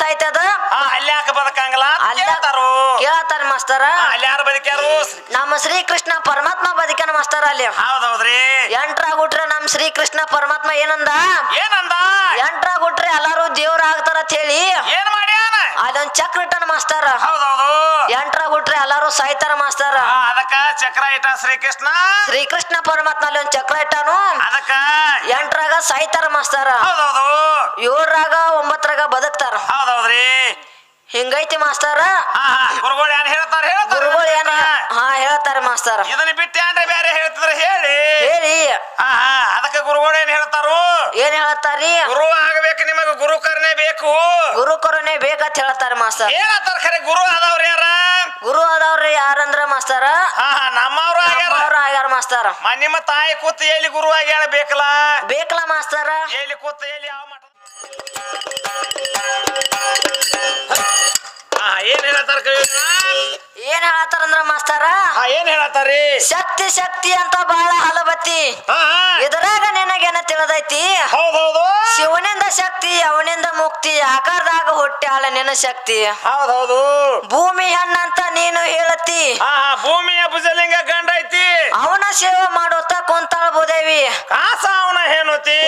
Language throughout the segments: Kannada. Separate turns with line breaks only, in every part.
ಸಾಯ್ತದ?
ಆಯ್ತದ ಅಲ್ಲಾಕ ಯಾಕೆ ಬದುಕಂಗಿಲ್ಲ ಅಂತ
ಅಲ್ಲ
ಕೇಳ್ತಾರು.
ಮಾಸ್ತರ?
ಹಾ, ಅಲ್ಲಿ ಯಾರು ಬದುಕ್ಯಾರು?
ನಮ್ಮ ಶ್ರೀಕೃಷ್ಣ ಪರಮಾತ್ಮ ಬದುಕನ ಮಾಸ್ತರ ಅಲ್ಲಿ.
ಹೌದೌದ್ರಿ.
ಎಂಟ್ರ ಹುಟ್ರೆ ನಮ್ ಶ್ರೀಕೃಷ್ಣ ಪರಮಾತ್ಮ ಏನಂದ?
ಏನಂದ?
ಎಂಟ್ರ ಹುಟ್ರೆ ಎಲ್ಲಾರು ದೇವ್ರ ಆಗ್ತಾರ ಅಂತ ಹೇಳಿ.
ಏನ್
ಅದೊಂದ್ ಚಕ್ರ ಇಟ್ಟನ ಮಾಸ್ತರ.
ಹೌದೌದು.
ಎಂಟ್ರಾಗ ಹುಟ್ರೆ ಎಲ್ಲಾರು ಸಾಯ್ತಾರ ಮಾಸ್ತಾರ.
ಅದಕ್ಕ ಚಕ್ರ ಇಟ್ಟ ಶ್ರೀಕೃಷ್ಣ.
ಶ್ರೀಕೃಷ್ಣ ಪರಮಾತ್ಮ ಅಲ್ಲಿ ಒಂದ್ ಚಕ್ರ ಇಟ್ಟಾನು.
ಅದಕ್ಕ.
ಎಂಟ್ರಾಗ ಸಾಯ್ತಾರ ಮಾಸ್ತಾರ.
ಹೌದೌದು.
ಏಳರಾಗ ಒಂಬತ್ತರಾಗ ಬದುಕ್ತಾರ.
ಹೌದೌದ್ರಿ.
ಹಿಂಗೈತಿ ಮಾಸ್ತರ?
ಗುರುಗಳು ಏನ್ ಹೇಳ್ತಾರ
ಗುರುಗಳು ಏನ ಹಾ ಹೇಳ್ತಾರ ಮಾಸ್ತರ.
ಇದನ್ನ ಬಿಟ್ಟು ಏನ್ರಿ ಬೇರೆ ಹೇಳ್ತಿದ್ರ ಹೇಳಿ.
ಹೇಳಿ.
ಅದಕ್ಕೆ ಗುರುಗಳು ಏನ್ ಹೇಳ್ತಾರು?
ಏನ್ ಹೇಳ್ತಾರಿ
ಗುರು ಆಗಬೇಕು ನಿಮಗೆ ಗುರು ಕರ್ನೆ ಬೇಕು.
ಗುರು ಹೇಳ್ತಾರೆ ಬೇಕಂತ ಹೇಳ್ತಾರ ಮಾಸ್ತರ.
ಏನಂತಾರ ಖರೆ ಗುರು ಆದವ್ರ ಯಾರ?
ಗುರು ಅದಾವ್ರಿ ಯಾರಂದ್ರ ಮಾಸ್ತರ?
ನಮ್ಮವ್ರು ಆಗ್ಯಾರ.
ಆಗ್ಯಾರ ಮಾಸ್ತರ.
ನಿಮ್ಮ ತಾಯಿ ಕೂತು ಎಲ್ಲಿ ಗುರು ಆಗ್ಯಾಳ ಬೇಕಲ್ಲ?
ಬೇಕಲ್ಲ ಮಾಸ್ತರ.
ಎಲ್ಲಿ ಕೂತು ಎಲ್ಲಿ ಯಾವ ಮಠ? ಏನ್ ಹೇಳತಾರ?
ಏನ್ ಹೇಳತ್ತಾರಂದ್ರ ಮಾಸ್ತರ?
ಏನ್ ಹೇಳತ್ತಾರಿ?
ಶಕ್ತಿ ಶಕ್ತಿ ಅಂತ ಬಾಳ ಹಲಬತ್ತಿ. ಇದ್ರಾಗ ನಿನಗೇನ ತಿಳಿದೈತಿ?
ಹೌದೌದು.
ಶಿವನಿಂದ ಶಕ್ತಿ ಅವನಿಂದ ಮುಕ್ತಿ ಆಕಾರದಾಗ ಹುಟ್ಟ್ಯಾಳ ನಿನ್ನ ಶಕ್ತಿ.
ಹೌದೌದು.
ಭೂಮಿ ಹೆಣ್ಣಂತ ನೀನು ಹೇಳತಿ.
ಭೂಮಿಯ ಭುಜಲಿಂಗ ಗಂಡ ಐತಿ
ಅವನ ಸೇವೆ ಮಾಡುತ್ತಾ ಕುಂತಾಳ ಭೂದೇವಿ
ಕಾಸ ಅವನ ಹೇನುತಿ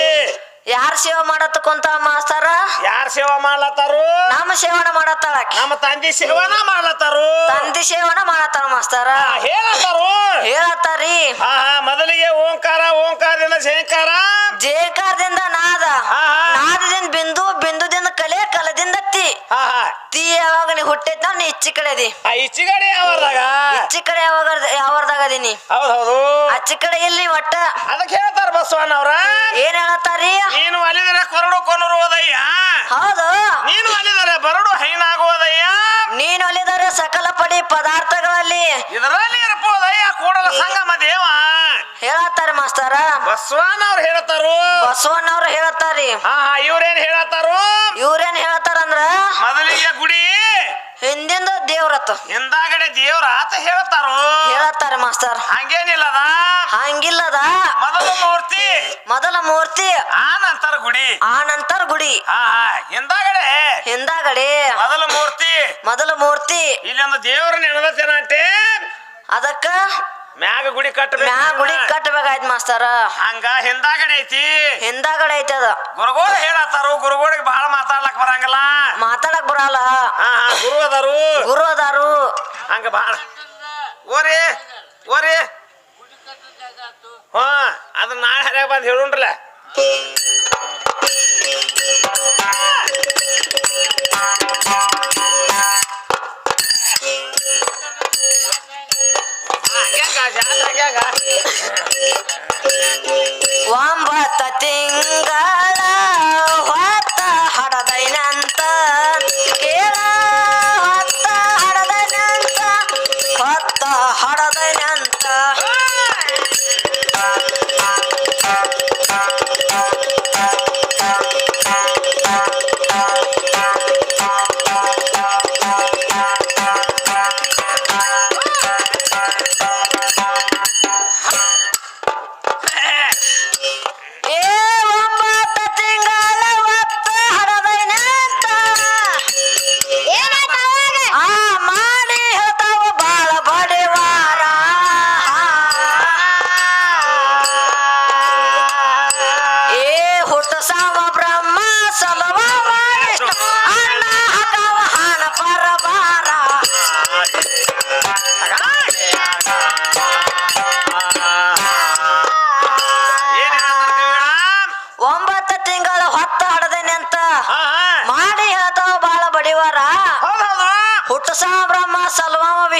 ಯಾರ ಸೇವಾ ಮಾಡತ್ತ ಕುಂತ ಮಾಸ್ತರ?
ಯಾರ್ ಸೇವಾ ಮಾಡ್ಲತ್ತಾರು?
ನಮ್ಮ ಸೇವನ ಮಾಡತ್ತಾಳ
ನಮ್ಮ ತಂದಿ ಸೇವನ ಮಾಡ್ಲತ್ತಾರು.
ತಂದಿ ಸೇವನ ಮಾಡತ್ತಾರ ಮಾಸ್ತರ.
ಹೇಳತ್ತಾರು.
ಹೇಳತ್ತಾರಿ.
ಹಾ ಮೊದಲಿಗೆ ಓಂಕಾರ ಓಂಕಾರದಿಂದ ಶೇಂಕಾರ
ಜೇಕಾರದಿಂದ ನಾದ. ನಾದದಿಂದ ಬಿಂದು ಬಿಂದುದಿಂದ ಕಲೆ ಕಲದಿಂದ ತಿ
ಹಾ ಹಾ.
ತಿ ಯಾವಾಗ ನೀ ಹುಟ್ಟೈತ್ ನೀ ಇಚ್ಚಿ ಕಡೆ ಅದಿ
ಆ ಇಚ್ಚಿಗಡಿ ಯಾವ್ದಾಗ
ಇಚ್ಚಿ ಕಡೆ ಯಾವಾಗ ಯಾವರ್ದಾಗ ಅದೀನಿ
ಹೌದೌದು.
ಅಚ್ಚಿ ಕಡೆ ಇಲ್ಲಿ ಒಟ್ಟ?
ಅದಕ್ಕೆ ಹೇಳ್ತಾರ ಬಸವಣ್ಣವ್ರ
ಏನ್ ಹೇಳತ್ತಾರಿ?
ನೀನು ಒಲಿದರೆ ಕೊರಡು ಕೊನರುವುದಯ್ಯ
ಹೌದು.
ನೀನು ಅಲಿದರೆ ಬರಡು ಹೈನಾಗುವುದಯ್ಯ.
ನೀನ್ ಒಲಿದರೆ ಸಕಲ ಪಡಿ ಪದಾರ್ಥಗಳಲ್ಲಿ.
ಇದರಲ್ಲಿ ಇರ್ಬೋದಯ್ಯ ಕೂಡಲ ಸಂಗಮ ದೇವ.
ಹೇಳತ್ತಾರ ಮಾಸ್ತರ?
ಬಸವಣ್ಣವ್ರು ಹೇಳ್ತಾರು
ಬಸವಣ್ಣವ್ರು ಹೇಳತ್ತಾರಿ.
ಹಾ ಹಾ ಇವ್ರೇನ್ ಹೇಳತ್ತಾರು?
ಇವ್ರೇನ್ ಹೇಳ್ತಾರಂದ್ರ
ಮೊದಲಿಗೆ ಗುಡಿ.
ಹಿಂದಿಂದ ದೇವ್ರತ್ತ.
ಹಿಂದಾಗಡೆ ದೇವ್ರ ಆತ ಹೇಳ್ತಾರು?
ಹೇಳತ್ತಾರ ಮಾಸ್ತರ್
ಹಂಗೇನಿಲ್ಲದ?
ಹಂಗಿಲ್ಲದ.
ಮೊದಲ ಮೂರ್ತಿ.
ಮೊದಲ ಮೂರ್ತಿ.
ಆ ನಂತರ ಗುಡಿ.
ಆ ನಂತರ ಗುಡಿ.
ಹಾ ಹಿಂದಾಗಡೆ.
ಹಿಂದಾಗಡೆ.
ಮೊದಲ ಮೂರ್ತಿ.
ಮೊದಲ ಮೂರ್ತಿ.
ಇಲ್ಲೊಂದು ದೇವ್ರ ನೆನದತೇನಂತೆ
ಅದಕ್ಕ
ಮ್ಯಾಗ ಗುಡಿ ಕಟ್ಟಬೇಕು
ಮ್ಯಾಗ ಗುಡಿ ಕಟ್ಟಬೇಕಾಯ್ತು ಮಾಸ್ತರ.
ಹಂಗ ಹಿಂದಾಗಡೆ ಐತಿ.
ಹಿಂದಾಗಡೆ ಐತಿ ಅದ.
ಗುರುಗಳು ಹೇಳತ್ತಾರು ಗುರುಗೋಳಿಗೆ ಬಹಳ ಮಾತಾಡ್ಲಕ್ ಬರಂಗಿಲ್ಲ.
ಮಾತಾಡಕ್ ಬರಲ್ಲ.
ಗುರು ಅದಾರು.
ಗುರು ಅದಾರು.
ಹಂಗ ಬಹಳ ಓರಿ ಓರಿ. ಹಾ ಅದನ್ನ ನಾಳೆ ಹರಿಯಾಗ ಬಂದು ಹೇಳುಣ್ರಲ್ಲ.
One but I think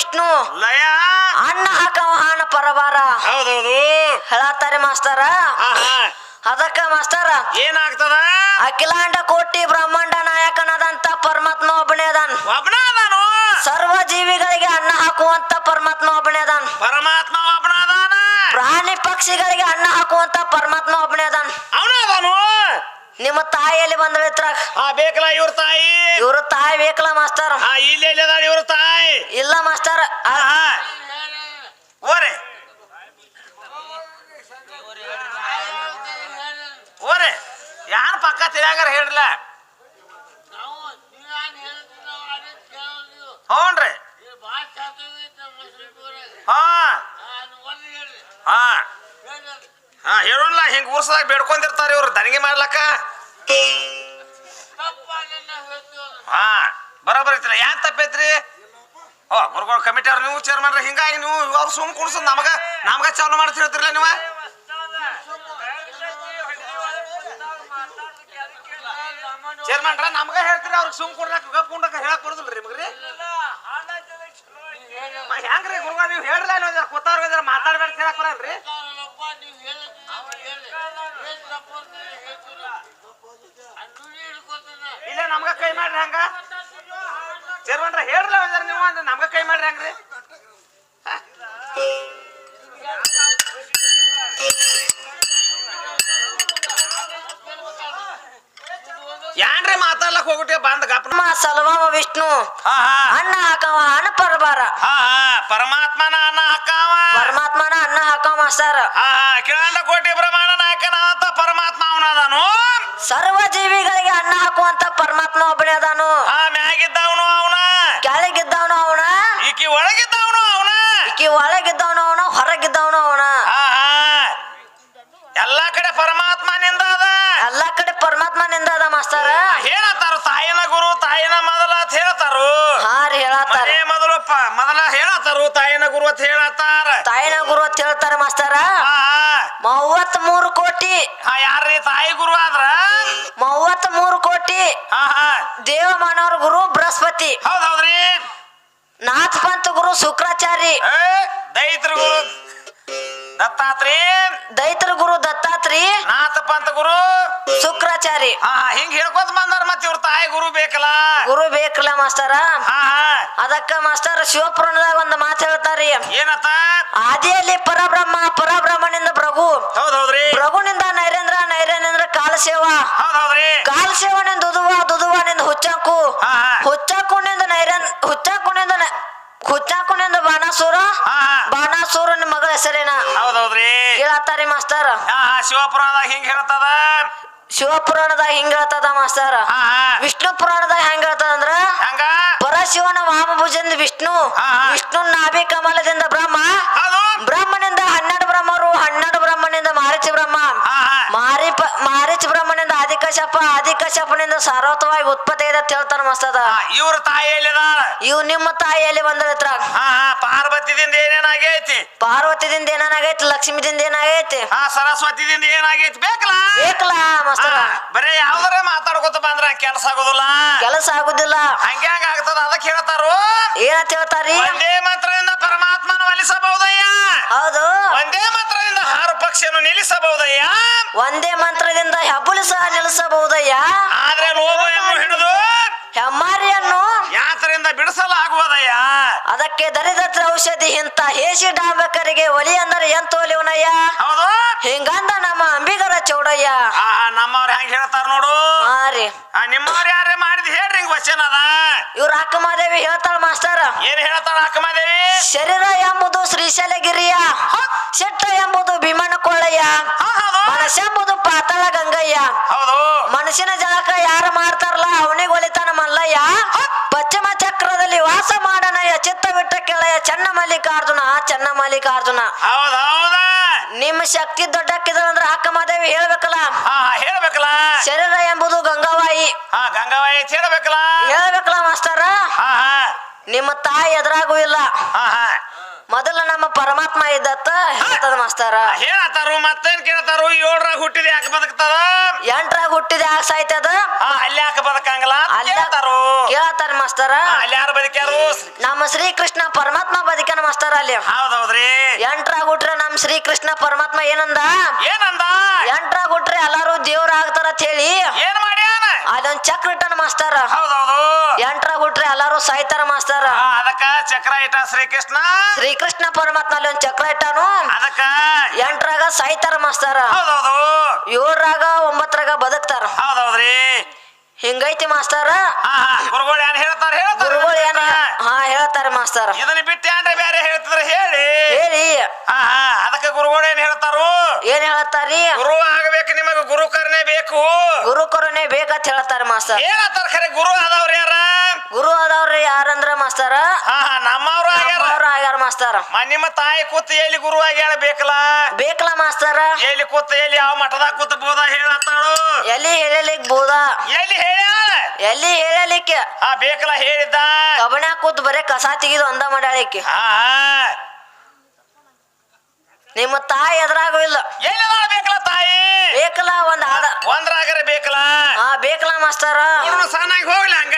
Vishnu
ಲಯ.
ಅಣ್ಣ ಹಾಕವ ಹಾನ ಪರಬಾರ
ಹೌದೌದು.
ಹೇಳತ್ತಾರೆ ಮಾಸ್ತರ. ಅದಕ್ಕ ಮಾಸ್ತರ.
ಏನಾಗ್ತದ?
ಅಖಿಲಾಂಡ ಕೋಟಿ ಬ್ರಹ್ಮಾಂಡ ನಾಯಕನಾದಂತ ಪರಮಾತ್ಮ ಒಬ್ಬನೇ ಅದನ್.
ಒಬ್ಬನ ಅದಾನು?
ಸರ್ವ ಜೀವಿಗಳಿಗೆ ಅನ್ನ ಹಾಕುವಂತ ಪರಮಾತ್ಮ ಒಬ್ಬನೇ ಅದನ್.
ಪರಮಾತ್ಮ ಒಬ್ಬನ ಅದಾನ?
ಪ್ರಾಣಿ ಪಕ್ಷಿಗಳಿಗೆ ಅನ್ನ ಹಾಕುವಂತ ಪರಮಾತ್ಮ ಒಬ್ಬನೇ ಅದಾನ.
ಅವನು ಅದಾನು?
ನಿಮ್ಮ ತಾಯಿಯಲ್ಲಿ ಬಂದ್ರ
ಆ ಬೇಕಲ್ಲ ಇವ್ರ ತಾಯಿ?
ಇವ್ರ ತಾಯಿ ಬೇಕಲ್ಲ ಮಾಸ್ತರ್.
ಆ ಇಲ್ಲಿ ಎಲ್ಲಿ ಅದಾಳ ಇವ್ರ ತಾಯಿ
ಇಲ್ಲ ಮಾಸ್ತರ
ಹಾ ಹಾ ಓರೆ ಓರೆ ಯಾರ ಪಕ್ಕ ತಿಳಿಯಾಗಾರ ಹೇಳ್ರಲ್ಲ ಹ್ಞೂನ್ರಿ. ಹಾ. ಹಾ. ಹಾ ಹಿಂಗ್ ಊರ್ಸದಾಗ ಬೇಡ್ಕೊಂಡಿರ್ತಾರ ಇವ್ರು, ದನಿಗೆ ಮಾಡ್ಲಕ್ಕ? ಹಾ ಬರೋಬರ್ ಐತಿಲ್ಲ ಯಾನ್ ತಪ್ಪೈತ್ರಿ? ಓ, ಗುರುಗಳು, ಕಮಿಟಿ ಅವ್ರು ನೀವು ಚೇರ್ ಹಿಂಗಾಗಿ ನೀವು ಅವ್ರು ಸುಮ್ ಕುಡ್ಸೋದು ನಮಗ ನಮ್ಗ ಚಾಲು ಮಾಡ್ತಿರ್ತಿರ್ಲ ನೀವು? ಚೇರ್ ಮಾಡ್ರ ನಮಗ ಹೇಳ್ತೀರಿ, ಅವ್ರಿಗೆ ಸುಮ್ ಕೊಡ್ಲಾಕ ಗಪ್ ಕುಂಡಕ ಹೇಳಕ್ ಬರೋದಿಲ್ರಿ ನಿಮಗ್ರಿ? ಹೆಂಗ್ರಿ ಗುರುಗ ನೀವು ಹೇಳ್ರಲ್ಲ, ನೀವು ಕೂತವ್ರಿಗೆ ಮಾತಾಡ್ಬೇಡ ಹೇಳಕ್ ಬರಲ್ರಿ? ಇಲ್ಲ, ನಮ್ಗ ಕೈ ಮಾಡ್ರಿ ಹಂಗ. ಚೇರ್ಮನ್ರ ಹೇಳ್ರಿ ನೀವು ಅಂದ್ರೆ ನಮ್ಗ ಕೈ ಮಾಡ್ರಿ ಹಂಗ್ರಿ? ಮಾತಾಡ್ಲಕ್ ಹೋಗ್ಬಿಟ್ಟೆ ಬಂದ್ ಗಪ್ಪ
ನಮ್ಮ ವಿಷ್ಣು.
ಹಾ ಹಾ.
ಅಣ್ಣ ಹಾಕವ ಅನ್ನ ಪರಬಾರ.
ಹಾ ಹಾ. ಪರಮಾತ್ಮನ ಅನ್ನ ಹಾಕವ.
ಪರಮಾತ್ಮನ ಅನ್ನ ಹಾಕವ ಮಾಸ್ತಾರ.
ಹಾ ಹಾ. ಕಿಳಂಡ ಕೋಟಿ ಬ್ರಹ್ಮಾಂಡ ನಾಯಕನ ಅಂತ ಪರಮಾತ್ಮ ಅವನದಾನು.
ಸರ್ವ ಜೀವಿಗಳಿಗೆ ಅನ್ನ ಹಾಕುವಂತ ಪರಮಾತ್ಮ ಒಬ್ಬನೇ ಅದಾನು.
ಹಾ ಮ್ಯಾಗಿದ್ದವನು ಅವನ.
ಕೆಳಗಿದ್ದವನು ಅವನ.
ಈಕಿ ಒಳಗಿದ್ದವನು ಅವನ.
ಈಕಿ ಒಳಗಿದ್ದವನು ಅವನ ಹೊರಗಿದ್ದವನು ಅವನ
ಹಾ ಹಾ ಎಲ್ಲಾ ಕಡೆ ಪರಮಾತ್ಮನಿಂದ ಅದ
ಎಲ್ಲಾ ಕಡೆ ಪರಮಾತ್ಮನಿಂದ ಅದ ಮಾಸ್ತಾರ
ಹೇಳತ್ತಾರ ತಾಯಿನ ಗುರು ತಾಯಿನ ಮೊದಲ ಅಂತ ಹೇಳ್ತಾರು
ಹಾ ರೀ ಹೇಳತ್ತಾರ.
ಮನೆ ಮೊದಲು ಮೊದಲ ಹೇಳತ್ತಾರು ತಾಯಿನ ಗುರು ಅಂತ ಹೇಳತ್ತಾರ.
ತಾಯಿನ ಗುರು ಅಂತ ಹೇಳ್ತಾರ ಮಾಸ್ತರ
ಹಾ.
ಮೂವತ್ ಮೂರು ಕೋಟಿ.
ಆ ಯಾರ್ರಿ ತಾಯಿ ಗುರು ಆದ್ರ?
ಮೂವತ್ ಮೂರು ಕೋಟಿ.
ಹಾ ಹಾ.
ದೇವ ಮಾನವರ ಗುರು ಬೃಹಸ್ಪತಿ.
ಹೌದ್ ಹೌದ್ರಿ.
ನಾಥ್ ಪಂತ್ ಗುರು ಶುಕ್ರಾಚಾರಿ
ಏ, ದೈತ್ರ ಗುರು ದತ್ತಾತ್ರಿ?
ದೈತರ ಗುರು ದತ್ತಾತ್ರಿ?
ನಾಥ ಪಂತ ಗುರು?
ಶುಕ್ರಾಚಾರಿ.
ಹಾ ಹಿಂಗ್ ಹೇಳ್ಕೊತ ಬಂದಾರ ಮತ್ ಇವ್ರ ತಾಯಿ ಗುರು ಬೇಕಲ್ಲ?
ಗುರು ಬೇಕಲ್ಲ ಮಾಸ್ತರ
ಹಾ
ಅದಕ್ಕ ಮಾಸ್ತರ ಶಿವಪುರಾಣದಾಗ ಒಂದ್ ಮಾತು ಹೇಳ್ತಾರಿ.
ಏನತ್ತ?
ಆದಿಯಲ್ಲಿ ಪರಬ್ರಹ್ಮ ಪರಬ್ರಹ್ಮನಿಂದ ಪ್ರಭು
ಹೌದೌದ್ರಿ ಹೌದ್ರಿ
ಭೃಗುನಿಂದ ನೈರೇಂದ್ರ ನೈರೇಂದ್ರ ಕಾಲಸೇವ
ಹೌದೌದ್ರಿ ಹೌದ್ರಿ
ಕಾಲಸೇವನಿಂದ ದುದುವ ದುದುವನಿಂದ ಹುಚ್ಚಂಕು.
ಹುಚ್ಚಾಕು ನಿಂದ
ಹುಚ್ಚಕ್ಕುನಿಂದ ಹುಚ್ಚಾಕು ಹುಚ್ಚಕ್ಕುನಿಂದ ನ- ಹುಚ್ಚಕ್ಕುನಿಂದ ಬಾಣಾಸುರ? ಬಾಣಾಸುರನ ಮಗಳ ಹೆಸರೇನ?
ಹೌದ್ ಹೌದ್ರಿ
ಕೇಳತ್ತಾರಿ ಮಾಸ್ತಾರ
ಶಿವಪುರಾಣದಾಗ ಹಿಂಗ ಹೇಳ್ತದ?
ಶಿವಪುರಾಣದಾಗ ಹಿಂಗ ಹೇಳ್ತದ ಮಾಸ್ತರ್? ವಿಷ್ಣು ಪುರಾಣದಾಗ ಹೆಂಗ ಹೇಳ್ತದ ಅಂದ್ರ? ಪರಶಿವನ ವಾಮಭುಜದಿಂದ ವಿಷ್ಣು. ವಿಷ್ಣು ನಾಭಿ ಕಮಲದಿಂದ ಬ್ರಹ್ಮ ಬ್ರಹ್ಮನಿಂದ ಹನ್ನೆರಡು ಬ್ರಹ್ಮರು ಹನ್ನೆರಡು ಬ್ರಹ್ಮನಿಂದ ಮಾರಿಚ ಬ್ರಹ್ಮ ಮಾರಿ ಮಾರಿಚ ಬ್ರಹ್ಮನಿಂದ ಆದಿಕಶ್ಯಪ ಆದಿಕಶ್ಯಪನಿಂದ ಸಾರ್ವತವಾಗಿ ಉತ್ಪತ್ತಿ ಇದೆ ಅಂತ ಹೇಳ್ತಾನ ಮಸ್ತದ.
ಇವ್ರ ತಾಯಿ ಎಲ್ಲಿದ
ಇವ್ ನಿಮ್ಮ ತಾಯಿಯಲ್ಲಿ ಬಂದಿರತ್ರ
ಹಾ ಹಾ ಪಾರ್ವತಿದಿಂದ ಏನೇನಾಗೈತಿ
ಪಾರ್ವತಿದಿಂದ ಏನಾಗೈತಿ ಲಕ್ಷ್ಮಿದಿಂದ ಏನಾಗೈತಿ
ಹಾ ಸರಸ್ವತಿದಿಂದ ಏನಾಗೈತಿ ಬೇಕಲ್ಲ?
ಬೇಕಲ್ಲ ಮಸ್ತರ
ಹಾ, ಬರೇ ಯಾವ್ದಾರ ಮಾತಾಡ್ಕೊತ ಬಂದ್ರ ಕೆಲಸ ಆಗುದಿಲ್ಲ.
ಕೆಲಸ ಆಗುದಿಲ್ಲ.
ಹಂಗ್ಯಾಂಗ ಆಗ್ತದ ಅದಕ್ಕೆ ಹೇಳ್ತಾರು
ಏನಂತ ಹೇಳ್ತಾರಿ
ಒಂದೇ ಮಂತ್ರದಿಂದ ಪರಮಾತ್ಮನ ಒಲಿಸಬಹುದಯ್ಯ
ಹೌದು.
ಒಂದೇ ಮಂತ್ರದಿಂದ ಹಾರು ಪಕ್ಷಿಯನ್ನು ನಿಲ್ಲಿಸಬಹುದಯ್ಯ?
ಒಂದೇ ಮಂತ್ರದಿಂದ ಹೆಬ್ಬುಲಿ ಸಹ ನಿಲ್ಲಿಸಬಹುದಯ್ಯ?
ಆದ್ರೆ ಲೋಭವನ್ನು ಹಿಡಿದು
ಹೆಮ್ಮಾರಿಯನ್ನು
ಯಾತರಿಂದ ಬಿಡಿಸಲಾಗುವುದಯ್ಯ?
ಅದಕ್ಕೆ ದರಿದ್ರ ಔಷಧಿ ಇಂತ ಹೇಸಿ ಡಾಂಬಕರಿಗೆ ಒಲಿ ಅಂದ್ರೆ ಎಂತ ಒಲಿವನಯ್ಯ
ಹೌದು?
ಹಿಂಗಂದ ನಮ್ಮ ಅಂಬಿಗರ ಚೌಡಯ್ಯ.
ಆ ನಮ್ಮವ್ರ ಹೆಂಗ್ ಹೇಳ್ತಾರ ನೋಡು.
ಹಾ ರೀ.
ಆ, ನಿಮ್ಮವ್ರ ಯಾರೇ ಮಾಡಿದ್ ಹೇಳ್ರಿ ಹಿಂಗ್ ವಚನ ಅದ.
ಇವ್ರ ಅಕ್ಕಮಾದೇವಿ ಹೇಳ್ತಾಳ ಮಾಸ್ತರ
ಏನ್ ಹೇಳ್ತಾಳ ಅಕ್ಕಮಾದೇವಿ
ಶರೀರ ಎಂಬುದು ಶ್ರೀಶೈಲಗಿರಿಯ ಶೆಟ್ಟ ಎಂಬುದು ಭೀಮನ ಕೊಳ್ಳಯ್ಯ
ಹಾ, ಹೌದು.
ಮನಸ್ಸೆಂಬುದು ಪಾತಾಳ ಗಂಗಯ್ಯ
ಹೌದು.
ಮನುಷ್ಯನ ಜಳಕ ಯಾರು ಮಾಡ್ತಾರಲ್ಲ ಅವನಿಗೆ ಒಲಿತಾನ ಮಲ್ಲಯ್ಯ ಪಶ್ಚಿಮ ಚಕ್ರದಲ್ಲಿ ವಾಸ ಮಾಡನಯ್ಯ ಚಿತ್ತ ಬಿಟ್ಟ ಕೆಳಯ ಚನ್ನ ಮಲ್ಲಿಕಾರ್ಜುನ ಚನ್ನ ಮಲ್ಲಿಕಾರ್ಜುನ ನಿಮ್ಮ ಶಕ್ತಿ ದೊಡ್ಡಕ್ಕಿದ್ರೆ ಅಕ್ಕ ಮಾದೇವಿ ಹೇಳ್ಬೇಕಲ್ಲ?
ಹೇಳ್ಬೇಕಲ್ಲ.
ಶರೀರ ಎಂಬುದು ಗಂಗಾವಾಯಿ.
ಗಂಗಾವಾಯಿ ಹೇಳ್ಬೇಕಲ್ಲ.
ಹೇಳ್ಬೇಕಲ್ಲ ಮಾಸ್ತರ ನಿಮ್ಮ ತಾಯಿ ಎದುರಾಗೂ ಇಲ್ಲ. ಮೊದಲ ನಮ್ಮ ಪರಮಾತ್ಮ ಇದ್ದತ್ತ ಹೇಳ್ತದ ಮಾಸ್ತರ.
ಹೇಳತ್ತಾರು ಮತ್ತೇನ್ ಕೇಳ್ತಾರು? ಏಳ್ರಾಗ ಹುಟ್ಟಿದ ಯಾಕೆ ಬದುಕ್ತದ?
ಎಂಟ್ರಾಗ ಹುಟ್ಟಿದ ಯಾಕೆ ಸಾಯ್ತದ?
ಹಾ ಅಲ್ಲಿ ಯಾಕೆ ಬದುಕಂಗಿಲ್ಲ?
ಅಲ್ಲಿ
ಕೇಳ್ತಾರು.
ಕೇಳತ್ತಾರ ಮಾಸ್ತರ?
ಅಲ್ಲಿ ಯಾರು ಬದುಕ್ಯಾರು?
ನಮ್ಮ ಶ್ರೀಕೃಷ್ಣ ಪರಮಾತ್ಮ ಬದುಕನ ಮಾಸ್ತರ ಅಲ್ಲಿ.
ಹೌದೌದ್ರಿ.
ಎಂಟ್ರಾಗ ಹುಟ್ರೆ ನಮ್ಮ ಶ್ರೀಕೃಷ್ಣ ಪರಮಾತ್ಮ ಏನಂದ?
ಏನಂದ?
ಎಂಟ್ರಾಗ ಹುಟ್ರೆ ಎಲ್ಲಾರು ದೇವ್ರ ಆಗ್ತಾರ ಅಂತ ಹೇಳಿ
ಏನ್ ಮಾಡ್ಯಾನ?
ಅದೊಂದ್ ಚಕ್ರ ಇಟ್ಟನ ಮಾಸ್ತರ.
ಹೌದೌದು.
ಎಂಟ್ರಾಗ ಹುಟ್ರೆ ಎಲ್ಲಾರು ಸಾಯ್ತಾರ ಮಾಸ್ತರ.
ಅದಕ್ಕ ಚಕ್ರ ಇಟ್ಟ ಶ್ರೀಕೃಷ್ಣ?
ಕೃಷ್ಣ ಪರಮಾತ್ಮ ಅಲ್ಲಿ ಒಂದು ಚಕ್ರ ಇಟ್ಟಾನು. ಎಂಟರಾಗ ಸಾಯ್ತಾರ ಮಾಸ್ತಾರ. ಏಳರಾಗ ಒಂಬತ್ತರಾಗ ಬದುಕ್ತಾರ.
ಹಿಂಗೈತಿ
ಹಿಂಗೈತಿ ಮಾಸ್ತಾರ.
ಗುರುಗಳು ಏನು ಹೇಳ್ತಾರ ಹೇಳ್ತಾರ
ಗುರುಗಳು ಏನ ಹಾ ಹೇಳ್ತಾರ ಮಾಸ್ತಾರ.
ಇದನ್ನ ಬಿಟ್ಟು ಏನ್ರಿ ಬೇರೆ ಹೇಳ್ತಿದ್ರ? ಹೇಳಿ.
ಹೇಳಿ.
ಅದಕ್ಕೆ ಗುರುಗಳು ಏನ್ ಹೇಳ್ತಾರು?
ಏನ್ ಹೇಳ್ತಾರಿ?
ಗುರು ಆಗ್ಬೇಕು ನಿಮಗೆ ಗುರುಕರನೆ ಬೇಕು.
ಗುರುಕರನೆ ಬೇಕಂತ ಹೇಳ್ತಾರ ಮಾಸ್ತಾರ.
ಹೇಳ್ತಾರ ಖರೆ ಗುರು ಆದವ್ರು ಯಾರ? ಗುರು ಆದವ್ರು ಯಾರಂದ್ರ ಮಾಸ್ತಾರ?
ಆಹಾ ನಮ್ಮವ್ರು ಆಗ್ಯಾರ.
ಮಾಸ್ತರ?
ನಿಮ್ಮ ತಾಯಿ ಕೂತ್ ಎಲ್ಲಿ ಗುರುವಾಗಿ ಹೇಳಬೇಕಲ್ಲ? ಬೇಕಲ್ಲ
ಮಾಸ್ತರ?
ಎಲ್ಲಿ ಕೂತ್ ಎಲ್ಲಿ ಯಾವ ಮಠದಾಗ ಕೂತ್ ಬೋದ ಹೇಳತ್ತಾಳು?
ಎಲ್ಲಿ ಹೇಳಲಿಕ್ ಬೋದ
ಎಲ್ಲಿ ಹೇಳ?
ಎಲ್ಲಿ ಹೇಳಲಿಕ್ಕೆ?
ಆ ಬೇಕಲ್ಲ ಹೇಳಿದ್ದ.
ಕಬಣ ಕೂತ್ ಬರೇ ಕಸ ತೆಗೆದು ಅಂದ ಮಾಡಾಳಿಕ್ಕೆ
ಹಾ
ನಿಮ್ಮ ತಾಯಿ ಎದುರಾಗೂ ಇಲ್ಲ.
ಎಲ್ಲಿ ಬೇಕಲ್ಲ ತಾಯಿ?
ಬೇಕಲ್ಲ ಒಂದ್ ಆಧಾರ್
ಒಂದ್ರಾಗರೆ ಬೇಕಲ್ಲ?
ಹಾ ಬೇಕಲ್ಲ ಮಾಸ್ತರ.
ಸಣ್ಣಾಗಿ ಹೋಗ್ಲಿ ಹಂಗ.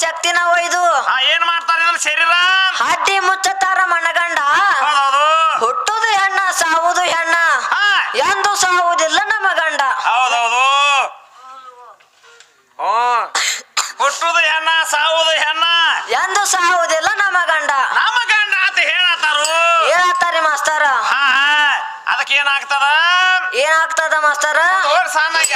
ಶಕ್ತಿನ ಒಯ್ದು ಆ, ಏನ್ ಮಾಡ್ತಾರೆ ಶರೀರ?
ಹಡ್ಡಿ ಮುಚ್ಚತಾರ ಮನಗಂಡ. ಹುಟ್ಟುದು ಹೆಣ್ಣ ಸಾವುದು ಹೆಣ್ಣ. ಎಂದು ಸಾವುದಿಲ್ಲ ನಮ್ಮ ಗಂಡ.
ಹೌದೌದು. ಹುಟ್ಟುದು ಹೆಣ್ಣ ಸಾವುದು ಹೆಣ್ಣ.
ಎಂದು ಸಾವುದಿಲ್ಲ ನಮ್ಮ ಗಂಡ.
ನಮ್ಮ ಗಂಡ ಅಂತ ಹೇಳತ್ತಾರು.
ಏನಾಗ್ತಾರಿ ಮಾಸ್ತರ.
ಹಾ ಅದಕ್ಕೆ ಏನಾಗ್ತದ?
ಏನಾಗ್ತದ ಮಾಸ್ತರ?
ತೋರ್ ಸಾಮಾಗಿ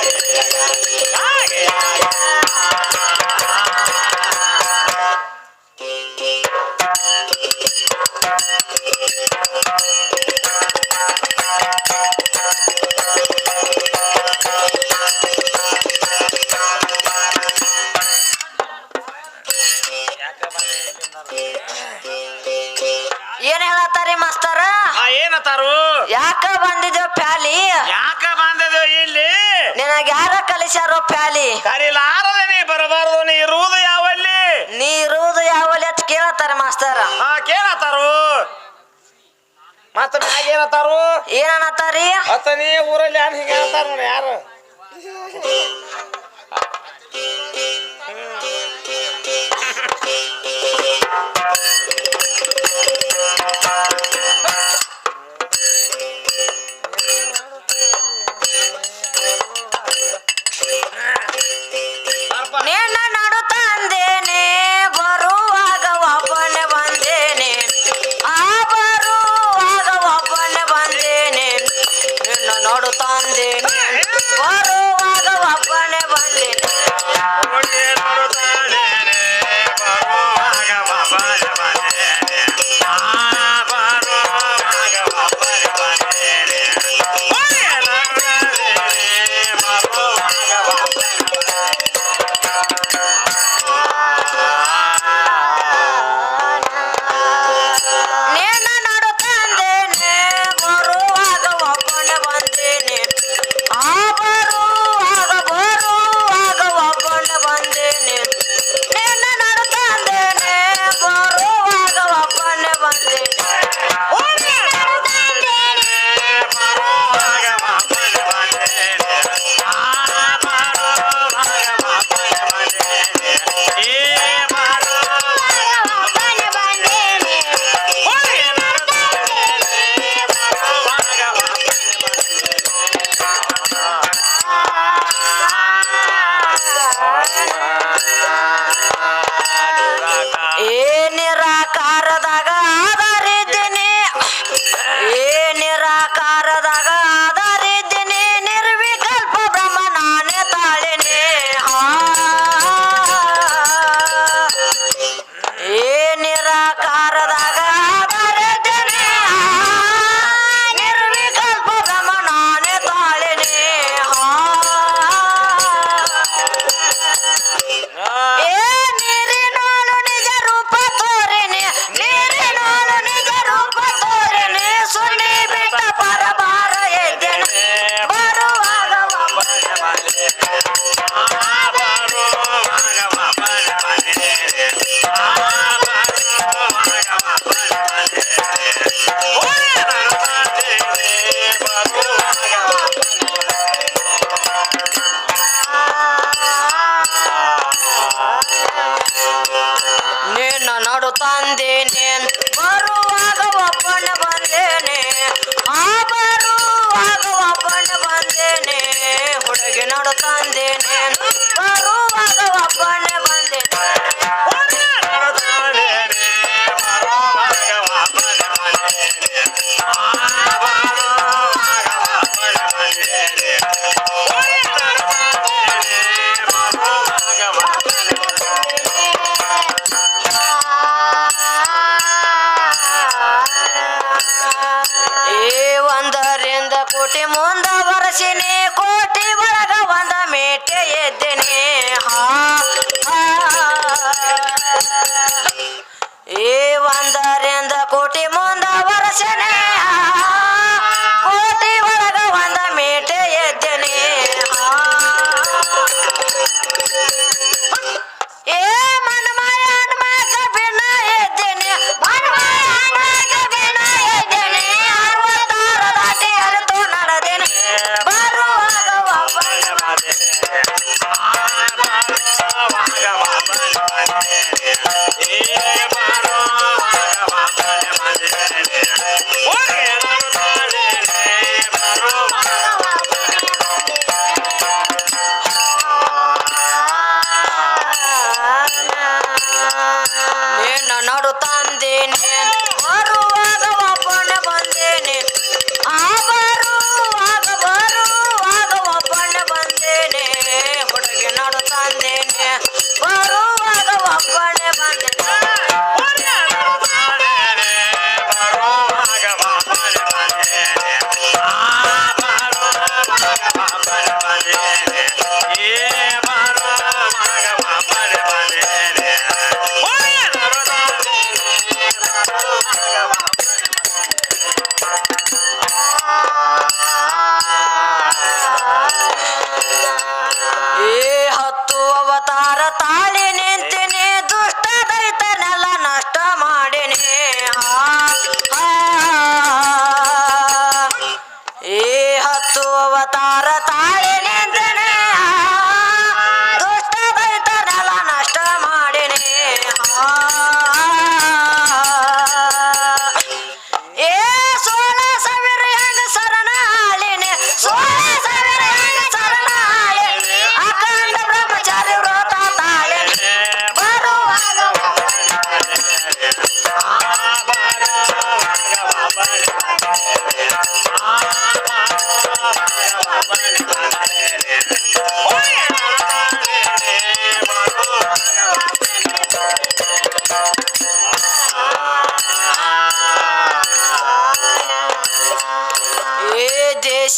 Ai, ಊರಲ್ಲಿ ಯಾರು ಹಿಂಗೆ ಹೇಳ್ತಾರ ನೋಡಿ ಯಾರು?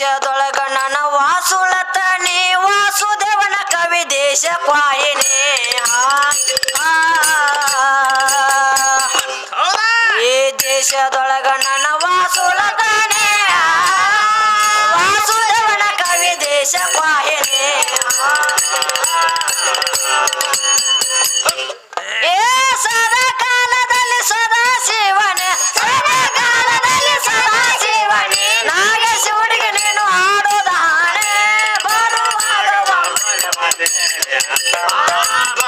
ದೇಶದೊಳಗ ನನ್ನ ವಾಸುಲತ ನೀ ವಾಸುದೇವನ ಕವಿ ದೇಶ ಪಾಯಿನಿ. ಈ ದೇಶದೊಳಗ Ah!